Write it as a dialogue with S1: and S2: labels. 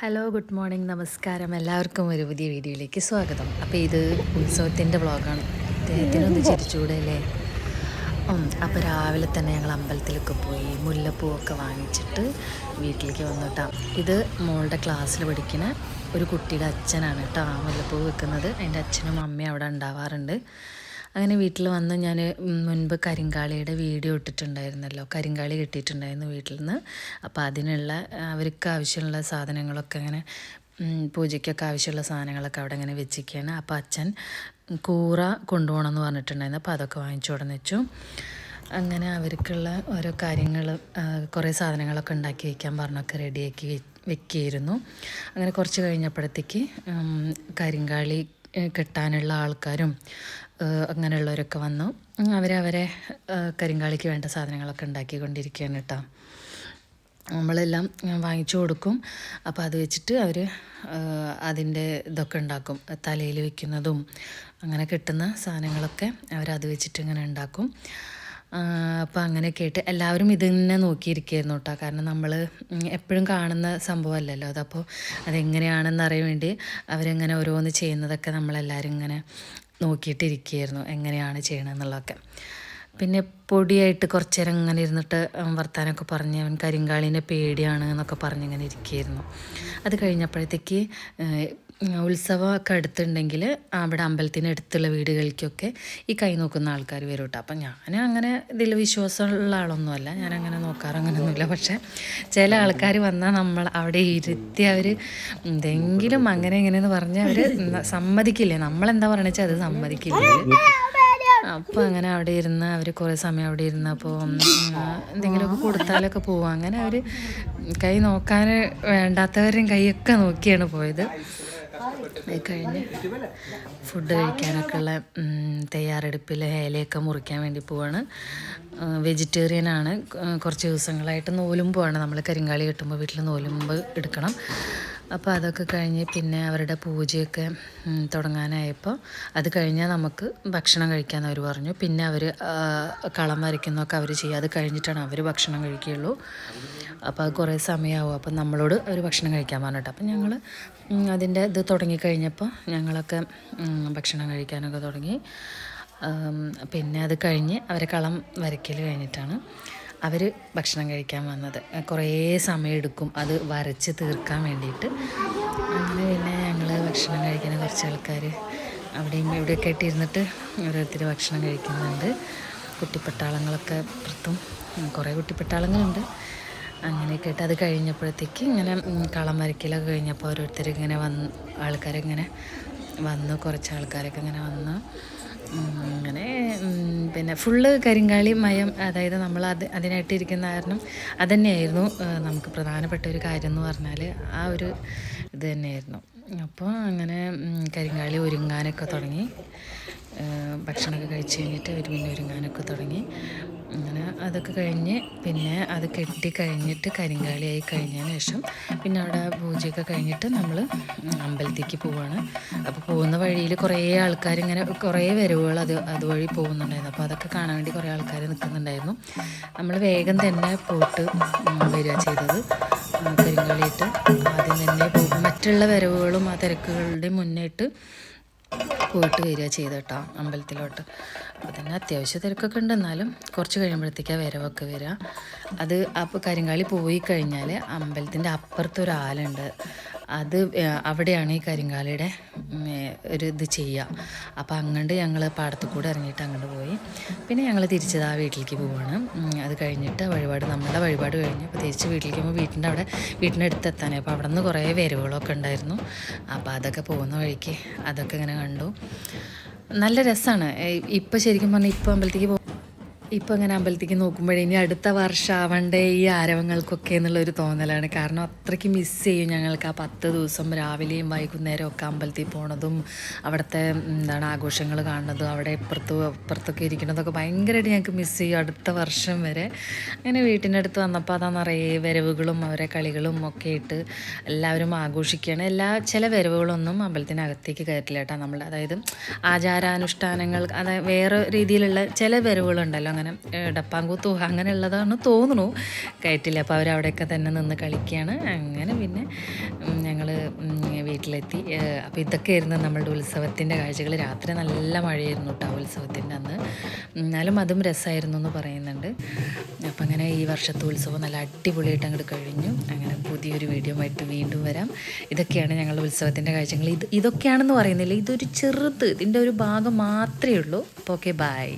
S1: Hello good morning നമസ്കാരം. എല്ലാവർക്കും ഒരു പുതിയ വീഡിയോയിലേക്ക് സ്വാഗതം. അപ്പോൾ ഇത് ഉത്സവത്തിന്റെ വ്ളോഗാണ്. അദ്ദേഹത്തിനൊന്ന് ചിരിച്ചുകൂടെ അല്ലേ അപ്പോൾ രാവിലെ തന്നെ ഞങ്ങൾ അമ്പലത്തിലൊക്കെ പോയി മുല്ലപ്പൂവൊക്കെ വാങ്ങിച്ചിട്ട് വീട്ടിലേക്ക് വന്നു കേട്ടോ ഇത് മോളുടെ ക്ലാസ്സിൽ പഠിക്കുന്ന ഒരു കുട്ടിയുടെ അച്ഛനാണ് കേട്ടോ ആ മുല്ലപ്പൂ വെക്കുന്നത്. എന്റെ അച്ഛനും അമ്മയും അവിടെ ഉണ്ടാവാറുണ്ട്. അങ്ങനെ വീട്ടിൽ വന്ന് ഞാൻ മുൻപ് കരിങ്കാളിയുടെ വീഡിയോ ഇട്ടിട്ടുണ്ടായിരുന്നല്ലോ. കരിങ്കാളി കിട്ടിയിട്ടുണ്ടായിരുന്നു വീട്ടിൽ നിന്ന് അപ്പോൾ അതിനുള്ള അവർക്ക് ആവശ്യമുള്ള സാധനങ്ങളൊക്കെ അങ്ങനെ പൂജയ്ക്കൊക്കെ ആവശ്യമുള്ള സാധനങ്ങളൊക്കെ അവിടെ അങ്ങനെ വെച്ചിരിക്കുകയാണ്. അപ്പോൾ അച്ഛൻ കൂറ കൊണ്ടുപോകണം എന്ന് പറഞ്ഞിട്ടുണ്ടായിരുന്നു. അപ്പോൾ അതൊക്കെ വാങ്ങിച്ചു കൊടുന്ന് വെച്ചു. അങ്ങനെ അവർക്കുള്ള ഓരോ കാര്യങ്ങൾ കുറേ സാധനങ്ങളൊക്കെ ഉണ്ടാക്കി വയ്ക്കാൻ പറഞ്ഞൊക്കെ റെഡിയാക്കി വെക്കുകയായിരുന്നു അങ്ങനെ കുറച്ച് കഴിഞ്ഞപ്പോഴത്തേക്ക് കരിങ്കാളി കെട്ടാനുള്ള ആൾക്കാരും അങ്ങനെയുള്ളവരൊക്കെ വന്നു. അവരവരെ കരിങ്കാളിക്ക് വേണ്ട സാധനങ്ങളൊക്കെ ഉണ്ടാക്കിക്കൊണ്ടിരിക്കുകയാണ് കേട്ടോ. നമ്മളെല്ലാം വാങ്ങിച്ചു കൊടുക്കും. അപ്പോൾ അത് വെച്ചിട്ട് അവർ അതിന്റെ ഇതൊക്കെ ഉണ്ടാക്കും. തലയിൽ വെക്കുന്നതും അങ്ങനെ കിട്ടുന്ന സാധനങ്ങളൊക്കെ അവരത് വെച്ചിട്ട് ഇങ്ങനെ ഉണ്ടാക്കും. അപ്പോൾ അങ്ങനെ കേട്ട് എല്ലാവരും ഇത് തന്നെ നോക്കിയിരിക്കുകയായിരുന്നു കേട്ടോ കാരണം നമ്മൾ എപ്പോഴും കാണുന്ന സംഭവമല്ലല്ലോ. അതപ്പോൾ അതെങ്ങനെയാണെന്ന് അറിയാൻ വേണ്ടി അവരെങ്ങനെ ഓരോന്ന് ചെയ്യുന്നതൊക്കെ നമ്മളെല്ലാവരും ഇങ്ങനെ നോക്കിയിട്ടിരിക്കുകയായിരുന്നു എങ്ങനെയാണ് ചെയ്യണമെന്നുള്ളതൊക്കെ പിന്നെ പൊടിയായിട്ട് കുറച്ച് നേരം ഇങ്ങനെ ഇരുന്നിട്ട് വർത്താനമൊക്കെ പറഞ്ഞ് അവൻ കരിങ്കാളിനെ പേടിയാണ് എന്നൊക്കെ പറഞ്ഞിങ്ങനെ ഇരിക്കുകയായിരുന്നു അത് കഴിഞ്ഞപ്പോഴത്തേക്ക് ഉത്സവമൊക്കെ അടുത്തുണ്ടെങ്കിൽ അവിടെ അമ്പലത്തിന് അടുത്തുള്ള വീടുകളിലേക്കൊക്കെ ഈ കൈ നോക്കുന്ന ആൾക്കാർ വരും കേട്ടോ അപ്പം ഞാൻ അങ്ങനെ ഇതിൽ വിശ്വാസമുള്ള ആളൊന്നുമല്ല. ഞാൻ അങ്ങനെ നോക്കാറ് അങ്ങനെയൊന്നുമില്ല. പക്ഷേ ചില ആൾക്കാർ വന്നാൽ നമ്മൾ അവിടെ ഇരുത്തി അവർ എന്തെങ്കിലും അങ്ങനെ ഇങ്ങനെയെന്ന് പറഞ്ഞാൽ അവർ സമ്മതിക്കില്ലേ? നമ്മളെന്താ പറഞ്ഞാൽ അത് സമ്മതിക്കില്ല. അപ്പോൾ അങ്ങനെ അവിടെ ഇരുന്ന് അവർ കുറേ സമയം അവിടെ ഇരുന്നപ്പോൾ എന്തെങ്കിലുമൊക്കെ കൊടുത്താലൊക്കെ പോവും. അങ്ങനെ അവർ കൈ നോക്കാൻ വേണ്ടാത്തവരും കൈയൊക്കെ നോക്കിയാണ് പോയത്. കഴിഞ്ഞ് ഫുഡ് കഴിക്കാനൊക്കെ ഉള്ള ഉം, തയ്യാറെടുപ്പിൽ ഏലയൊക്കെ മുറിക്കാൻ വേണ്ടി പോവാണ്. വെജിറ്റേറിയൻ ആണ്. കുറച്ച് ദിവസങ്ങളായിട്ട് നോലുമ്പുമാണ് നമ്മൾ കരിങ്കാളി കിട്ടുമ്പോൾ വീട്ടിൽ നോലുമ്പ് എടുക്കണം. അപ്പോൾ അതൊക്കെ കഴിഞ്ഞ് പിന്നെ അവരുടെ പൂജയൊക്കെ തുടങ്ങാനായപ്പോൾ അത് കഴിഞ്ഞാൽ നമുക്ക് ഭക്ഷണം കഴിക്കാൻ അവർ പറഞ്ഞു. പിന്നെ അവർ കളം വരയ്ക്കുന്നതൊക്കെ അവർ ചെയ്യുക അത് കഴിഞ്ഞിട്ടാണ് അവർ ഭക്ഷണം കഴിക്കുകയുള്ളൂ. അപ്പോൾ അത് കുറേ സമയമാവും അപ്പം നമ്മളോട് ഒരു ഭക്ഷണം കഴിക്കാൻ പറഞ്ഞിട്ട്. അപ്പം ഞങ്ങൾ അതിന്റെ ഇത് തുടങ്ങിക്കഴിഞ്ഞപ്പോൾ ഞങ്ങളൊക്കെ ഭക്ഷണം കഴിക്കാനൊക്കെ തുടങ്ങി. പിന്നെ അത് കഴിഞ്ഞ് അവരെ കളം വരയ്ക്കൽ കഴിഞ്ഞിട്ടാണ് അവർ ഭക്ഷണം കഴിക്കാൻ വന്നത്. കുറേ സമയം എടുക്കും അത് വരച്ച് തീർക്കാൻ വേണ്ടിയിട്ട്. അങ്ങനെ പിന്നെ ഞങ്ങൾ ഭക്ഷണം കഴിക്കുന്ന കുറച്ച് ആൾക്കാർ അവിടെയും ഇവിടെയൊക്കെ ആയിട്ട് ഇരുന്നിട്ട് ഓരോരുത്തർ ഭക്ഷണം കഴിക്കുന്നുണ്ട്. കുട്ടിപ്പട്ടാളങ്ങളൊക്കെ പുറത്തും കുറേ കുട്ടിപ്പട്ടാളങ്ങളുണ്ട്. അങ്ങനെയൊക്കെ കേട്ട് അത് കഴിഞ്ഞപ്പോഴത്തേക്ക് ഇങ്ങനെ കളം വരയ്ക്കലൊക്കെ കഴിഞ്ഞപ്പോൾ ഓരോരുത്തർ ഇങ്ങനെ വന്ന് ആൾക്കാരിങ്ങനെ വന്നു കുറച്ച് ആൾക്കാരൊക്കെ ഇങ്ങനെ വന്നു. അങ്ങനെ പിന്നെ ഫുള്ള് കരിങ്കാളി മയം അതായത് നമ്മൾ അത് അതിനായിട്ട് ഇരിക്കുന്ന കാരണം അതന്നെയായിരുന്നു ഏഹ്, നമുക്ക് പ്രധാനപ്പെട്ട ഒരു കാര്യം എന്ന് പറഞ്ഞാൽ ആ ഒരു ഇത് തന്നെയായിരുന്നു. അപ്പോൾ അങ്ങനെ കരിങ്കാളി ഒരുങ്ങാനൊക്കെ തുടങ്ങി. ഭക്ഷണമൊക്കെ കഴിച്ച് കഴിഞ്ഞിട്ട് അവർ പിന്നെ ഒരുങ്ങാനൊക്കെ തുടങ്ങി. അങ്ങനെ അതൊക്കെ കഴിഞ്ഞ് പിന്നെ അത് കെട്ടി കഴിഞ്ഞിട്ട് കരിങ്കാളിയായി കഴിഞ്ഞതിന് ശേഷം പിന്നെ അവിടെ പൂജയൊക്കെ കഴിഞ്ഞിട്ട് നമ്മൾ അമ്പലത്തേക്ക് പോവാണ്. അപ്പോൾ പോകുന്ന വഴിയിൽ കുറേ ആൾക്കാർ ഇങ്ങനെ കുറേ വരവുകൾ അത് അതുവഴി പോകുന്നുണ്ടായിരുന്നു. അപ്പോൾ അതൊക്കെ കാണാൻ വേണ്ടി കുറേ ആൾക്കാർ നിൽക്കുന്നുണ്ടായിരുന്നു നമ്മൾ വേഗം തന്നെ പോയിട്ട് ഉം, വരിക ചെയ്തത്. കരിങ്കാളിയിട്ട് ആദ്യം തന്നെ മറ്റുള്ള വരവുകളും ആ തിരക്കുകളുടെ മുന്നേറ്റ് പോയിട്ട് വരിക ചെയ്ത് കേട്ടോ അമ്പലത്തിലോട്ട്. അപ്പോൾ തന്നെ അത്യാവശ്യ തിരക്കൊക്കെ ഉണ്ട്. എന്നാലും കുറച്ച് കഴിയുമ്പോഴത്തേക്കാണ് വരവൊക്കെ വരിക. അത് അപ്പോൾ കരിങ്കാളി പോയി കഴിഞ്ഞാൽ അമ്പലത്തിന്റെ അപ്പുറത്ത് ഒരു ആലുണ്ട്. അത് അവിടെയാണ് ഈ കരിങ്കാലയുടെ ഒരു ഇത് ചെയ്യുക. അപ്പോൾ അങ്ങോട്ട് ഞങ്ങൾ പാടത്ത് കൂടെ ഇറങ്ങിയിട്ട് അങ്ങോട്ട് പോയി. പിന്നെ ഞങ്ങൾ തിരിച്ചത് ആ വീട്ടിലേക്ക് പോവാണ്. അത് കഴിഞ്ഞിട്ട് വഴിപാട് നമ്മുടെ വഴിപാട് കഴിഞ്ഞ് അപ്പോൾ തിരിച്ച് വീട്ടിലേക്ക് പോകുമ്പോൾ വീട്ടിന്റെ അവിടെ വീട്ടിന്റെ അടുത്ത് എത്താനായി അപ്പോൾ അവിടെ നിന്ന് കുറേ വരവുകളൊക്കെ ഉണ്ടായിരുന്നു. അപ്പോൾ അതൊക്കെ പോകുന്ന വഴിക്ക് അതൊക്കെ ഇങ്ങനെ കണ്ടു. നല്ല രസമാണ് ഇപ്പോൾ ശരിക്കും പറഞ്ഞാൽ ഇപ്പോൾ അമ്പലത്തേക്ക് പോ ഇപ്പം അങ്ങനെ അമ്പലത്തേക്ക് നോക്കുമ്പോഴേ ഇനി അടുത്ത വർഷം ആവണ്ടേ ഈ ആരവങ്ങൾക്കൊക്കെ എന്നുള്ളൊരു തോന്നലാണ്. കാരണം അത്രയ്ക്ക് മിസ് ചെയ്യും ഞങ്ങൾക്ക് ആ പത്ത് ദിവസം രാവിലെയും വൈകുന്നേരവും ഒക്കെ അമ്പലത്തിൽ പോണതും അവിടുത്തെ എന്താണ് ആഘോഷങ്ങൾ കാണുന്നതും അവിടെ ഇപ്പുറത്ത് അപ്പുറത്തൊക്കെ ഇരിക്കുന്നതൊക്കെ ഭയങ്കരമായിട്ട് ഞങ്ങൾക്ക് മിസ് ചെയ്യും അടുത്ത വർഷം വരെ. അങ്ങനെ വീട്ടിന്റെ അടുത്ത് വന്നപ്പോൾ അതാ നിറയെ വരവുകളും അവരെ കളികളും ഒക്കെ ഇട്ട് എല്ലാവരും ആഘോഷിക്കുകയാണ്. എല്ലാ ചില വരവുകളൊന്നും അമ്പലത്തിനകത്തേക്ക് കയറ്റില്ല കേട്ടോ നമ്മൾ. അതായത് ആചാരാനുഷ്ഠാനങ്ങൾ അതായത് വേറെ രീതിയിലുള്ള ചില വരവുകളുണ്ടല്ലോ. അങ്ങനെ ഏ, അങ്ങനെ ഉള്ളതാണ് തോന്നുന്നു. കയറ്റില്ല അപ്പോൾ അവരവിടെയൊക്കെ തന്നെ നിന്ന് കളിക്കുകയാണ്. അങ്ങനെ പിന്നെ ഞങ്ങൾ വീട്ടിലെത്തി. അപ്പോൾ ഇതൊക്കെ ആയിരുന്നു നമ്മളുടെ ഉത്സവത്തിന്റെ കാഴ്ചകൾ. രാത്രി നല്ല മഴയായിരുന്നു കേട്ടോ ഉത്സവത്തിന്റെ അന്ന്. എന്നാലും അതും രസമായിരുന്നു എന്ന് പറയുന്നുണ്ട്. അപ്പം അങ്ങനെ ഈ വർഷത്തെ ഉത്സവം നല്ല അടിപൊളിയായിട്ട് അങ്ങോട്ട് കഴിഞ്ഞു. അങ്ങനെ പുതിയൊരു വീഡിയോ ആയിട്ട് വീണ്ടും വരാം. ഇതൊക്കെയാണ് ഞങ്ങളുടെ ഉത്സവത്തിന്റെ കാഴ്ചകൾ. ഇത് ഇതൊക്കെയാണെന്ന് പറയുന്നില്ല. ഇതൊരു ചെറുത് ഇതിന്റെ ഒരു ഭാഗം മാത്രമേ ഉള്ളൂ. അപ്പോൾ ഓക്കെ ബായ്